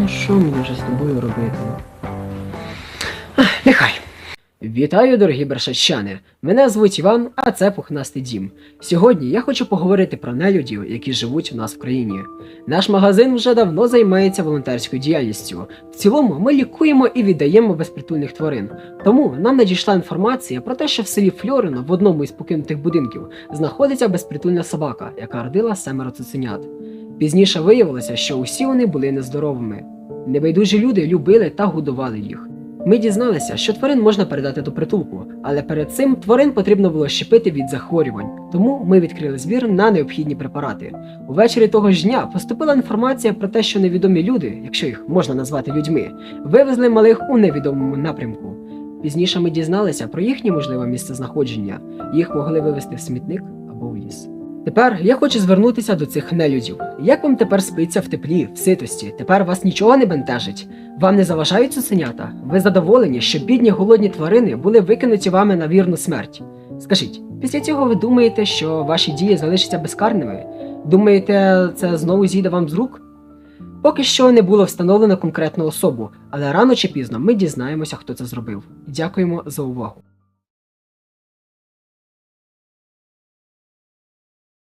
Ну що мені вже з тобою робити? Нехай. Вітаю, дорогі бершачани! Мене звуть Іван, а це Пухнастий Дім. Сьогодні я хочу поговорити про нелюдів, які живуть у нас в країні. Наш магазин вже давно займається волонтерською діяльністю. В цілому ми лікуємо і віддаємо безпритульних тварин. Тому нам надійшла інформація про те, що в селі Фльорино в одному із покинутих будинків знаходиться безпритульна собака, яка родила семеро цуценят. Пізніше виявилося, що усі вони були нездоровими. Небайдужі люди любили та годували їх. Ми дізналися, що тварин можна передати до притулку, але перед цим тварин потрібно було щепити від захворювань, тому ми відкрили збір на необхідні препарати. Увечері того ж дня поступила інформація про те, що невідомі люди, якщо їх можна назвати людьми, вивезли малих у невідомому напрямку. Пізніше ми дізналися про їхнє можливе місце знаходження. Їх могли вивезти в смітник або в ліс. Тепер я хочу звернутися до цих нелюдів. Як вам тепер спиться в теплі, в ситості? Тепер вас нічого не бентежить? Вам не заважають цуценята? Ви задоволені, що бідні голодні тварини були викинуті вами на вірну смерть? Скажіть, після цього ви думаєте, що ваші дії залишаться безкарними? Думаєте, це знову зійде вам з рук? Поки що не було встановлено конкретну особу, але рано чи пізно ми дізнаємося, хто це зробив. Дякуємо за увагу.